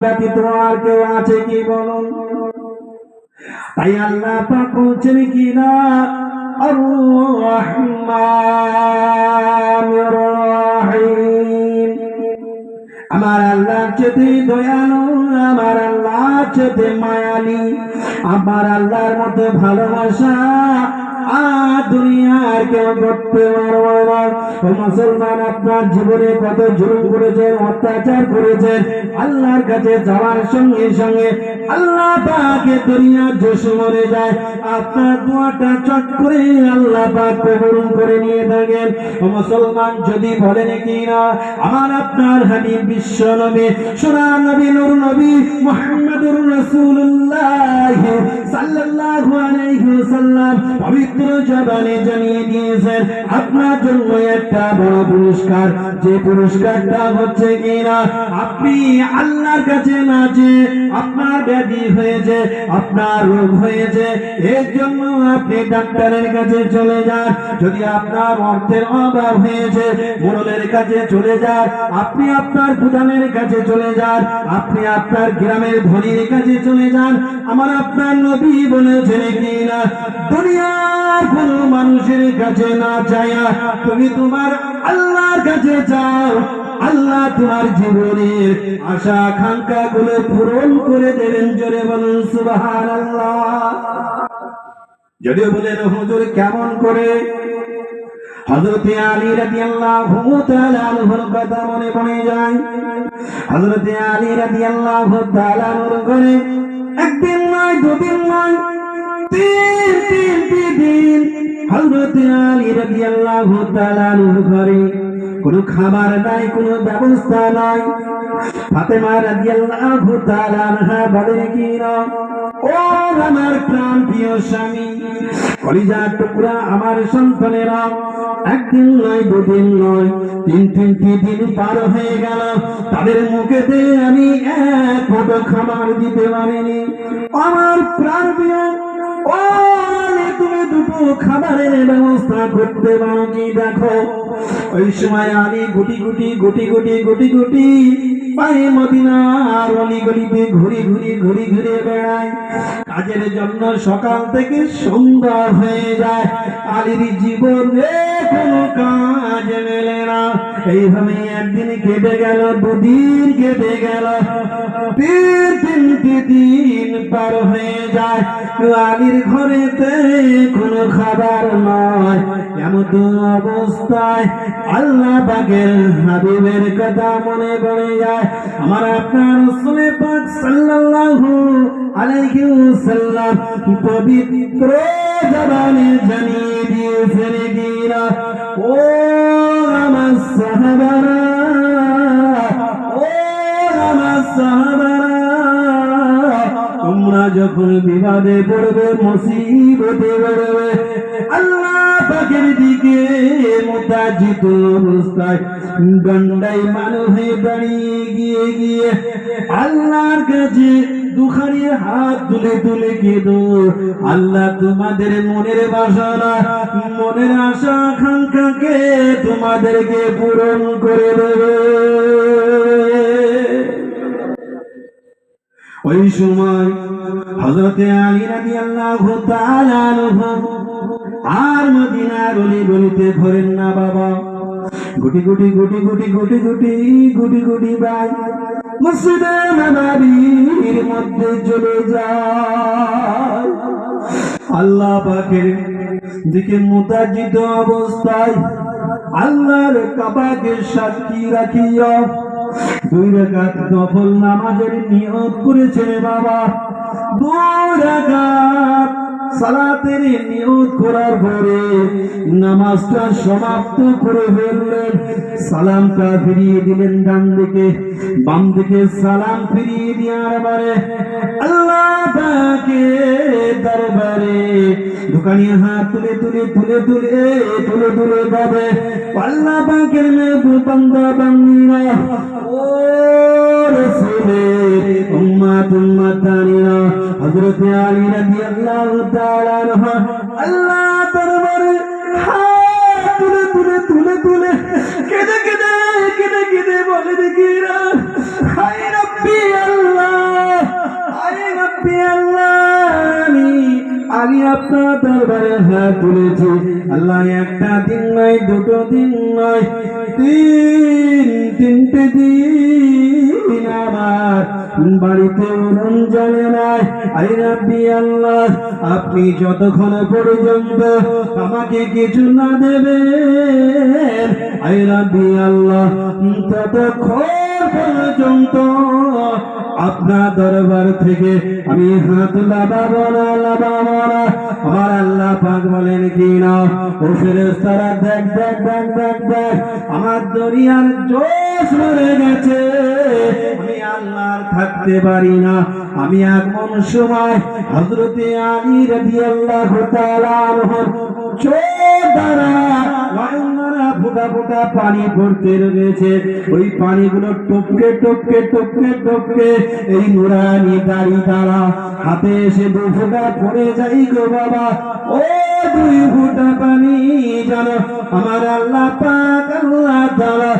ব্যতীত আর কেউ আছে কি বলুন? তাই আল্লাহ পাক বলছেন কি না আর-রহমানির আমার আল্লাহ চেতে দয়ালু, আমার আল্লাহ চেতে মায়ালি, আমার আল্লাহর মধ্যে ভালোবাসা আর দুনিয়ার কেউ করতে পারবে না। ও মুসলমান, আপনার জীবনে কত জুলুম করেছেন, অত্যাচার করেছেন, আল্লাহর কাছে যাওয়ার সঙ্গে সঙ্গে আল্লাহ পাকে দুনিয়া দুশ্মনে যায়। আপনার দোয়াটা চট করে আল্লাহ পাক কবুল করে নিয়ে থাকেন। ও মুসলমান, যদি বলেন কি না, আমার আপনার হাবিব বিশ্ব নবী, সোনা নবী, নূর নবী মুহাম্মদুর রাসূলুল্লাহ সাল্লাল্লাহু আলাইহি ওয়াসাল্লাম, পবিত্র আপনি আপনার ডাক্তারের কাছে চলে যান। যদি আপনার অর্থের অভাব হয়েছে মোড়লের কাছে চলে যান। আপনি আপনার কাছে চলে যান। আপনি আপনার গ্রামের ধনীর কাছে চলে যান। আমার আপনার নবী বলেছেন কিনা? দুনিয়ার মানুষের কাছে না চাইয়া তুমি তোমার আল্লাহর কাছে চাও। আল্লাহ তোমার জীবনের আশা আকাঙ্ক্ষা গুলো পূরণ করে দেবেন, জোরে বলুন সুবাহান যদিও বলেন, হুজুর কেমন করে? কথা মনে পড়ে যায়। ঘরে একদিন নয়, দুদিন নয়, তিন তিনটি দিন হযরত আলী রাদিয়াল্লাহু তাআলা ঘরে কোনো খাবার নাই, কোনো ব্যবস্থা নাই। ফাতেমা রাদিয়াল্লাহু তাআলা আনহা বলেন কি না ও আমার প্রাণ প্রিয় স্বামী, কলিজার টুকরা আমার সন্তানেরা একদিন নয়, দুদিন নয়, তিন তিনটি দিন পার হয়ে গেল। তাদের মুখেতে আমি এক ফটো খাবার দিতে পারিনি। আমার প্রাণ প্রিয় ও তুমি খাবারের ব্যবস্থা করতে পারো কি দেখো। ওই সময় আমি গুটি গুটি গুটি গুটি গুটি গুটি পায়ে ঘুরি ঘুরি ঘুরি ঘুরে কাজের জন্য সকাল থেকে সন্ধ্যা হয়ে যায়। আলির জীবনে কোনো কাজ মেলে না এইভাবে একদিন কেটে গেল, দুদিন কেটে গেল। তিন দিন পার হয়ে যায়। আলির ঘরেতে কোনো খাবার নয়। এমন অবস্থায় আল্লাহ পাকের হাবিবের কথা মনে পড়ে যায়। আমার আপনার রসুলে পাক সাল্লাল্লাহু আলাইহি ওয়াসাল্লাম পবিত্র জবানে জানিয়ে দিয়েছেন কিনা ও সাহাবারা ও আমার তোমরা যখন বিবাদে পড়বে মুসিবতে পড়বে আল্লাহ পাখির দিকে মোতাজিত অবস্থায় হয়ে দাঁড়িয়ে গিয়ে গিয়ে আল্লাহর কাছে হাত তুলে তুলে কেঁদো। আল্লাহ তোমাদের মনের বাসনা, মনের আশা আকাঙ্ক্ষাকে তোমাদেরকে পূরণ করে দেবে। ওই সময় হযরতে আলী তাআলা আনহু আর মদিনার অলি গলিতে ঘোরেন না বাবা। গুটি গুটি গুটি গুটি গুটি গুটি গুটি গুটি বাই। মসজিদে নববীর মধ্যে চলে যায়। আল্লাহ পাকের দিকে মুতাজিত অবস্থায় আল্লাহর কাবাকে সাক্ষী রাখিয়া দুই রাকাত নফল নামাজের নিয়ত করেছে বাবা। দুই রাকাত সালাতের নিয়ত করার পরে নামাজটা সমাপ্ত করে ফেললেন। সালামটা ফিরিয়ে দিলেন ডান দিকে, বাম দিকে সালাম ফিরিয়ে দেওয়ার পরে আল্লাহ উম্মাত উম্মাতানিরা হযরত আলী রাদিয়াল্লাহু তাআলা আনহু আল্লাহ দরবারে হাত তুলে তুলে তুলে তুলে কেঁদে কেঁদে কেঁদে কেঁদে বলে দেখি না হায় রব্বি আল্লাহ হায় রব্বি আল্লাহ আমি আমি আপনার দরবারে হাত তুলেছি আল্লাহ একটা দিন নয় দুটো দিন নয় তিন তিনটে দিন আমার বাড়িতে উনুন জ্বলে নাই আই রাব্বি আল্লাহ, আপনি যতক্ষণ পর্যন্ত আমাকে কিছু না দেবেন আই রাব্বি আল্লাহ, ততক্ষণ পর্যন্ত আপনার দরবার থেকে আমি হাত আমার আল্লাহ পাক বলেন কি না? ও ফেরেশতারা, দেখ দেখ দেখ দেখ দেখ, আমার দরিয়ার জোশ মরে গেছে। আমি থাকতে পারি না। আমি এমন সময় হযরতে আলী চোখ দ্বারা ফোঁটা ফোঁটা পানি পড়তে রয়েছে। ওই পানিগুলো টপকে টপকে টপকে টপকে এই নুরানি দাড়ি দ্বারা হাতে এসে দু ফোঁটা পড়ে যাই গো বাবা। ও দুই ফোঁটা পানি জানো, আমার আল্লাহ দ্বারা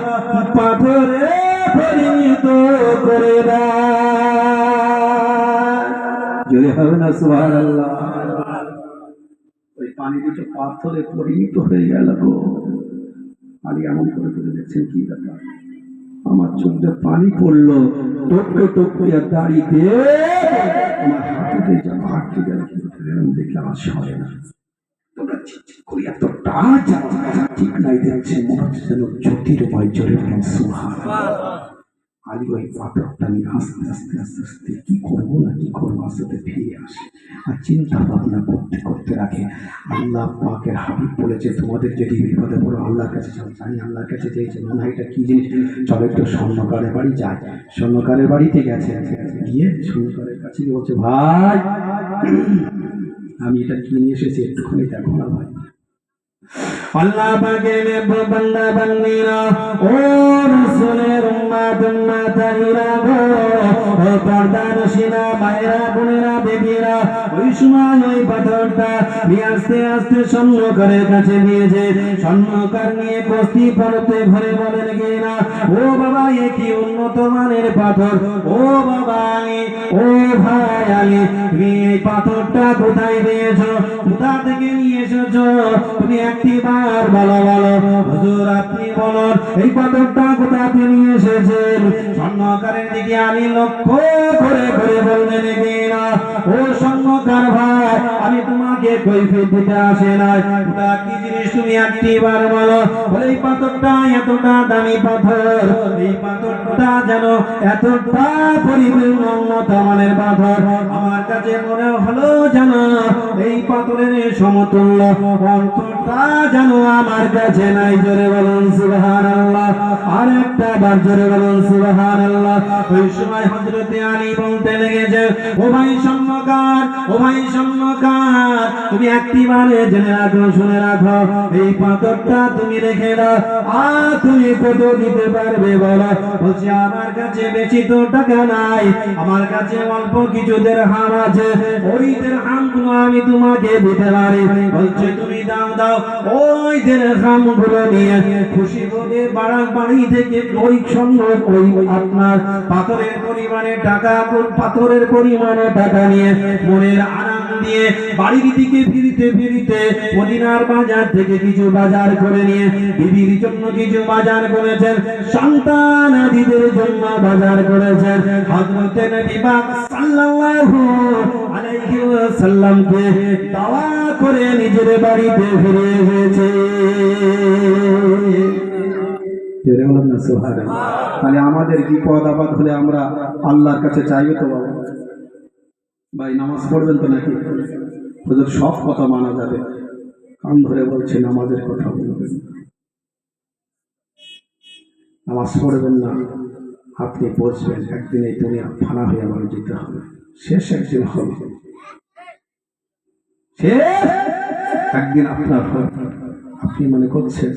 পাথরে পরিণত করে যদি হবে না সুবহান আল্লাহ ওই পানি পাথরে পরিণত হয়ে গেল গো। আলী এমন করে করে দেখছেন কি ব্যাপার? আমার চোখে পানি পড়ল, টপকে টপকে আর দাঁড়িয়ে আমার হাতে যেন আটকে গেল এরকম দেখলে আমার সরে না। তোমরা করি এতটা ঠিক নাই দেখছে, মনে হচ্ছে যেন জ্যোতির জোরে বলেন আলী ওই পাথরটা নিয়ে আস্তে আস্তে আস্তে আস্তে কি করব না কি করব আস্তে ফিরে আসে আর চিন্তা ভাবনা করতে করতে রাখে আল্লাহ পাকের হাবিব বলেছে, তোমাদের যদি বিপদে পড়ো আল্লাহর কাছে যাও, জানি আল্লাহর কাছে চেয়েছে মনে হয় এটা কি জিনিস চলো একটু স্বর্ণকারের বাড়ি যায় স্বর্ণকারের বাড়িতে গেছে গিয়ে স্বর্ণকারের কাছে বলছে ভাই আমি এটা কি নিয়ে এসেছি, একটুখানি দেখো না ভাই। ও উম্মত গো ও মায়েরা বোনেরা ওই সময় ওই পাথরটা আস্তে আস্তে কাছে নিয়েছে নিয়ে বস্তি পড়তে ঘরে বলেন ও বাবা এ কি উন্নত মানের পাথর ও বাবা ও ভাই আলী তুমি এই পাথরটা কোথায় দিয়েছ কোথা থেকে নিয়ে এসেছ তুমি একটি বার বলো বলো, হুজুর আপনি বলুন, এই কোথা নিয়ে এসেছেন? স্বর্ণকারের দিকে আমি লক্ষ্য করে করে বললেন কিনা ও স্বর্ণকার ভাই, আমি তোমাকে দিতে আসে ওটা কি জিনিস তুমি একটি বার বলো, এই পাথরটা এতটা দামি পাথর, এই পাথরটা যেন এতটা পরিপূর্ণ মানের পাথর। আমার কাছে মনে হলো যেন এই পাথরের সমতুল্য অন্তরটা আমার কাছে নাই শুনে রাখো, এই পাথরটা তুমি রেখে দাও। আর তুমি কত দিতে পারবে, বলো। বলছি, আমার কাছে বেশি তো টাকা নাই, আমার কাছে অল্প কিছু হাম আছে, ওই হামগুলো আমি তোমাকে দিতে পারি। বলছে, তুমি দাও দাও। ওই হামগুলো নিয়ে খুশি বলে বাড়া বাড়ি থেকে ওই সঙ্গে ওই আপনার পাথরের পরিমাণে টাকা, পাথরের পরিমাণে টাকা নিয়ে মনের আরাম দিয়ে বাড়ির দিকে ফিরিতে ফিরিতে মদিনার বাজার থেকে কিছু বাজার করে নিয়ে জন্য কিছু বাজার করেছেন। সন্তান জন্য বাজার করেছেন। হযরতে নবী পাক আলাইহি ওয়াসাল্লামকে করে নিজের বাড়িতে ফিরে এসেছে। জোরে তাহলে আমাদের বিপদ আপদ হলে আমরা আল্লাহর কাছে চাইবে তো বাবা। ভাই, নামাজ পড়বেন তো নাকি? ওদের সব কথা মানা যাবে। কান ধরে বলছে, নামাজের কথা বলবেন নামাজ পড়বেন না, আপনি বসবেন। একদিন এই দুনিয়া ফানা হয়ে আমার যেতে হবে। শেষ একদিন হবে। শেষ একদিন আপনার আপনি মনে করছেন,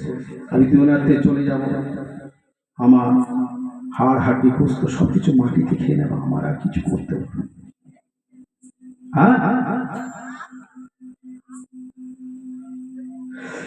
আমি দুনিয়াতে চলে যাব। আমার হাড়, হাড্ডি কুস্ত সব কিছু মাটিতে খেয়ে নেব, আমার আর কিছু করতে হবে না। হ্যাঁ?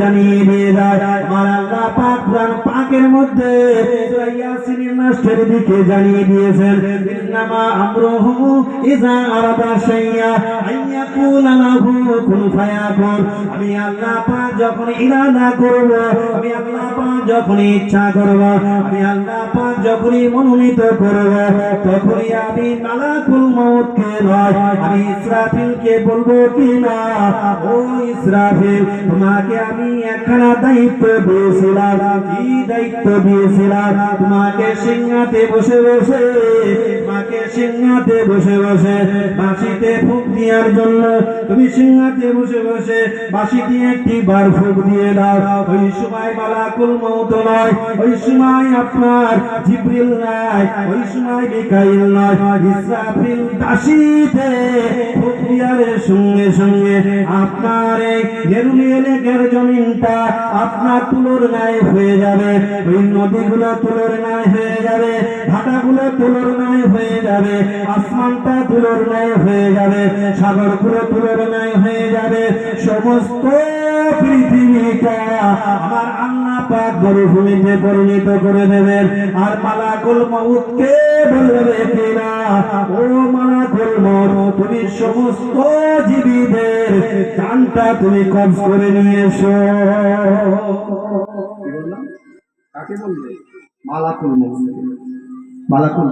জানিয়ে দিয়ে যায় আমার আল্লাহ পাক কোরআন পাকের মধ্যে সূরা ইয়াসিনের নাস্টের দিকে জানিয়ে দিয়েছেন, ইন্নামা আমরুহু ইযা আরাদা শাইয়া আইয়াকুলা লাহু কুন ফায়াকুন। আমি আল্লাহ পাক যখন ইরাদা করব, আমি আল্লাহ পাক যখন ইচ্ছা করব, আমি আল্লাহ পাক যখনই মনোনীত করব, তখনই আমি মালাকুল মউতকে নয় আমি ইসরাফিলকে বলব কি না? ও ইসরাফিল, তোমাকে আমি একখানা দায়িত্ব দিয়েছিলাম। কি দায়িত্ব দিয়েছিলাম? তোমাকে সিংহাতে বসে বসে তোমাকে সিংহাতে বসে বসে, বাঁশিতে ফুক দেওয়ার জন্য তুমি সিংহাতে বসে বসে ফুক দিয়ে দাও। ওই সময় ওই সময় আপনার জিব্রিল নাই, ওই সময় নয়। ইসরাফিল ফুক সঙ্গে সঙ্গে আপনার এই গেরুলি এলাকার জমিনটা আপনার তুলোর গায়ে হয়ে যাবে। ওই নদীগুলো তুলোর গায়ে হয়ে যাবে, ভাটাগুলো তুলোর গায়ে হয়ে যাবে, আসমানটা তুলোর গায়ে হয়ে যাবে, সাগরগুলো তুলোর গায়ে হয়ে যাবে। সমস্ত পৃথিবীটা আমার আল্লাহ পাক মরুভূমিতে পরিণত করে দেবেন। আর মালাকুল বলবে কিনা ও মালাকুল তুমি সমস্ত জীবীদের জানটা তুমি কবজ করে নিয়ে মালাকুল মালাকুল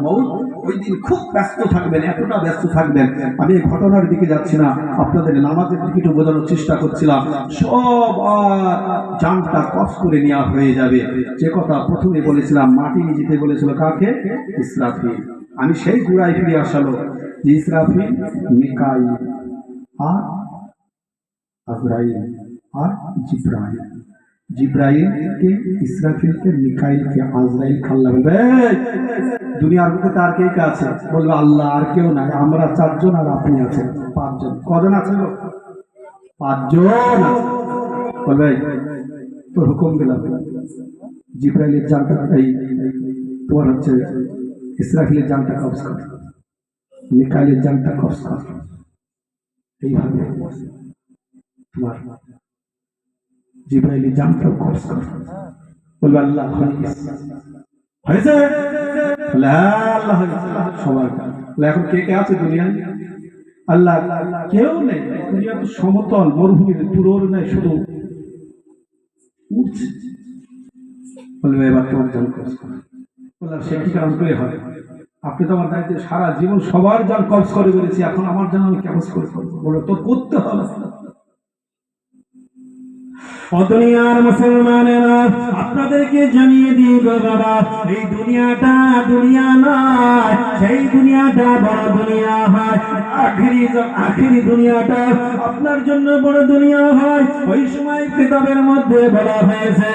খুব ব্যস্ত থাকবেন, এতটা ব্যস্ত থাকবেন। আমি ঘটনার দিকে যাচ্ছি না, আপনাদের নামাজের দিকে বোঝানোর চেষ্টা করছিলাম। সব আর জানটা কস করে নেওয়া হয়ে যাবে। যে কথা প্রথমে বলেছিলাম, মাটি নিজেতে বলেছিল কাকে? ইসরাফি আমি সেই গুড়ায় ফিরে আসালো ইসরাফি মিকাই আজরাইল আর জিব্রাইল। জিব্রাইলকে ইসরাফিলকে মিকাইলকে আজরাইল খাল্লা বলবে "এই, দুনিয়ার বুকে তার কে কে আছে? বলবে আল্লাহ আর কেউ নাই আমরা চারজন আর আপনি আছেন পাঁচজন। কজন আছে গো? পাঁচজন বলবে তোর হুকুম দিলাম জিব্রাইলের জানটা এই তোমার হচ্ছে ইসরাফিলের জানটা কবজ কর মিকাইলের জানটা কবজ কর। এইভাবে। বলবে আল্লাহ হয়ে হয়েছে? হ্যাঁ, আল্লাহ সবার। এখন কে কে আছে দুনিয়ায়? আল্লাহ কেউ নেই। দুনিয়া তো সমতল মরুভূমিতে তুলোর নেই শুধু উঠছে। বলবে এবার তোমার জান কবজ করো। বললাম সে কি কারণ করে হয়? আপনি তো আমার দায়িত্বে সারা জীবন সবার যান কবজ করে বেড়েছি এখন আমার জান আমি কেমন করে বলে তোর করতে হবে। দুনিয়ার মুসলমানেরা আপনাদেরকে জানিয়ে গো বাবা, এই দুনিয়াটা দুনিয়া নয়, সেই দুনিয়াটা বড় দুনিয়া হয়। আখেরি আখেরি দুনিয়াটা আপনার জন্য বড় দুনিয়া হয়। ওই সময় কিতাবের মধ্যে বলা হয়েছে,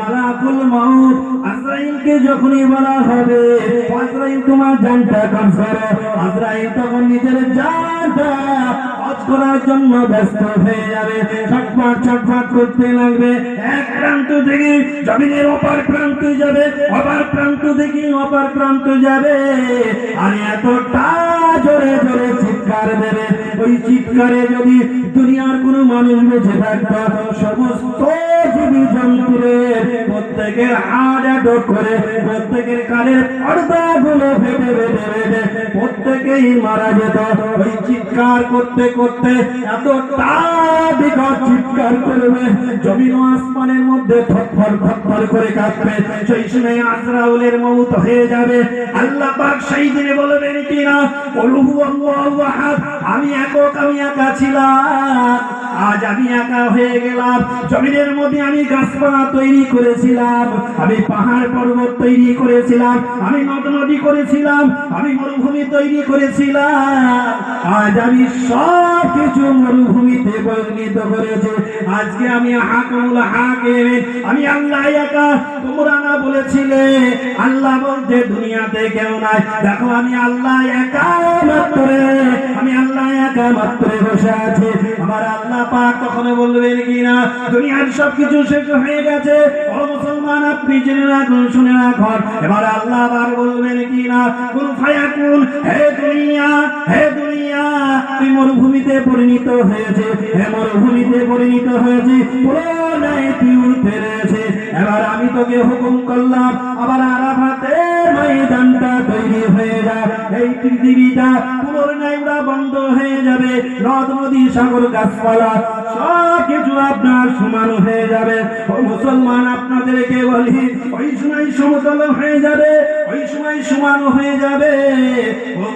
মালাকুল মাউত আজরাইলকে যখনই বলা হবে আজরাইল, তোমার জানটা কাজ আজরাইল তখন নিজের জানটা কাজ করার জন্য ব্যস্ত হয়ে যাবে। ছটফট ছটফট করতে লাগবে। এক প্রান্ত থেকে জমিনের অপার প্রান্ত যাবে, অপার প্রান্ত থেকে অপার প্রান্ত যাবে। আর এতটা জোরে জোরে চিৎকার দেবে। ওই চিৎকারে যদি দুনিয়ার কোনো মানুষ বেঁচে থাকতো, সমস্ত জীবী প্রত্যেকের হাড় করে, প্রত্যেকের কানের পর্দা গুলো ফেটে ফেটে ফেটে প্রত্যেকেই মারা যেত। ওই চিৎকার করতে করতে চিৎকার করবে জমিন আসমানের মধ্যে করে কাঁপবে। সেই মৌত হয়ে যাবে। আল্লাহ পাক সেই দিনে বলবেন কিনা আমি একক আমি একা ছিলাম, আজ আমি একা হয়ে গেলাম। জমিনের মধ্যে আমি গাছপালা তৈরি করেছিলাম, আমি পাহাড় পর্বত তৈরি করেছিলাম, আমি নদ নদী করেছিলাম, আমি মরুভূমি তৈরি করেছিলাম। আজ আমি সব কিছু মরুভূমিতে পরিণত করেছি। আজকে আমি হাকুল হাকে আমি আল্লাহ একা। তোমরা না বলেছিলে, আল্লাহ বলতে দুনিয়াতে কেউ নাই। দেখো, আমি আল্লাহ একা মাত্র আমি আল্লাহ একা মাত্র বসে আছি। আমার আল্লাহ পাক কখনো বলবেন কিনা দুনিয়ার সবকিছু শেষ হয়ে গেছে। ও মুসলমান, আপনি জেনে রাখুন, শুনে রাখুন। এবার আল্লাহ আবার বলবেন কিনা কোন ফায়াকুন, হে দুনিয়া হে দুনিয়া, তুই মরুভূমিতে পরিণত হয়েছে। হে মরুভূমিতে পরিণত হয়েছে। পুরো নাই তুই ফেরেছে এবার আমি তোকে হুকুম করলাম, আবার আরাফাতের ময়দানটা তৈরি হয়ে যায় এই পৃথিবীটা পুনর্নাইরা বন্ধ হয়ে যাবে। নদ, নদী, সাগর, গাছপালা সব কিছু আপনার সমান হয়ে যাবে। ও মুসলমান, আপনাদেরকে ওই সময় সমতল হয়ে যাবে, ওই সময় সমান হয়ে যাবে।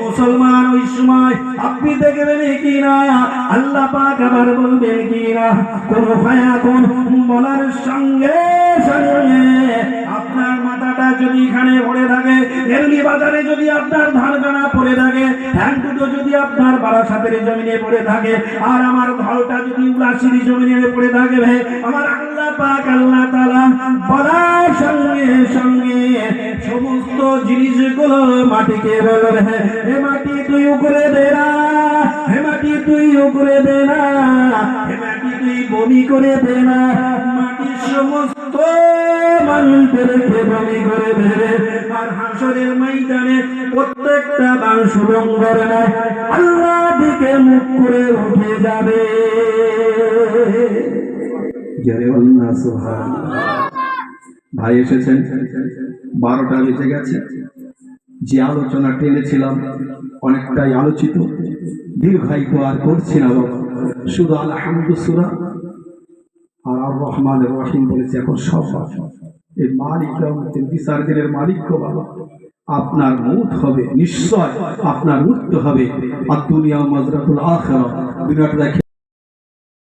মুসলমান, ওই সময় আপনি দেখবেন কি না? আল্লাহ পাক আবার বলবেন কি না? কোন ফায়া কোন বলার সঙ্গে সঙ্গে মাথাটা যদি এখানে পড়ে থাকে এমনি বাজারে যদি আপনার ধান গানা পড়ে থাকে হ্যাং দুটো যদি আপনার বারাসাতের জমিনে পড়ে থাকে, আর আমার ঘরটা যদি উলাসির জমিনে পড়ে থাকে ভাই, আমার আল্লাহ পাক, আল্লাহ তাআলা বলার সঙ্গে সঙ্গে সমস্ত জিনিসগুলো মাটিকে বলবে হে মাটি তুই উপরে দে না, হে মাটি তুই উপরে দে না, হে তুই বমি করে দে না, মাটির সমস্ত মানুষদেরকে বমি করে দেবে আর হাসরের ময়দানে প্রত্যেকটা মানুষ রঙ্গর আল্লাহ দিকে মুখ করে উঠে যাবে। ভাই এসেছেন, বারোটা বেজে গেছে। যে আলোচনা টেনেছিলাম, অনেকটাই আলোচিত। দীর্ঘায়িত আর করছি না, বাবা। শুধু আলহামদু সুরা আর আর রহমান রহিম বলেছে, এখন সব। এই মালিক বিচার দিনের বাবা। আপনার মৌত হবে, নিশ্চয় আপনার মৃত্যু হবে। আর দুনিয়া মাজরাতুল আখরা বিরাট